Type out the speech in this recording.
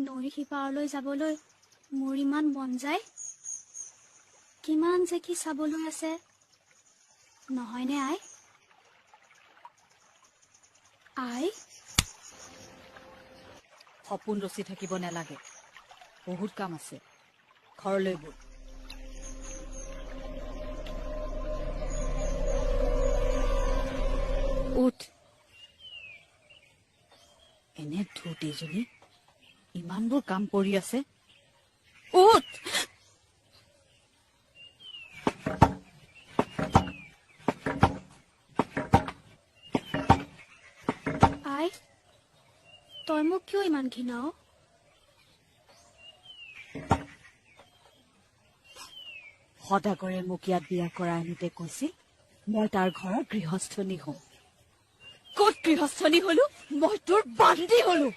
নৈৰ সিপাৰলৈ যাবলৈ মোৰ ইমান মন যায়? কিমান যে কি চাবলৈ আছে? নহয়নে আই? আই? সপোন ৰচি থাকিব নালাগে। বহুত কাম আছে। ঘৰলৈ বল। উঠ। এনে ধূত এইজনী। ইমানবোৰ কাম কৰি আছে। উঠ! আই তই মোক কিয় ইমান ঘৃণাও? সদাগৰে মোক ইয়াত বিয়া কৰা আনিতে কৈছিল মই তাৰ ঘৰৰ গৃহস্থনী হওঁ ক'ত গৃহস্থনী হলো? মই তোৰ বান্ধি হলো।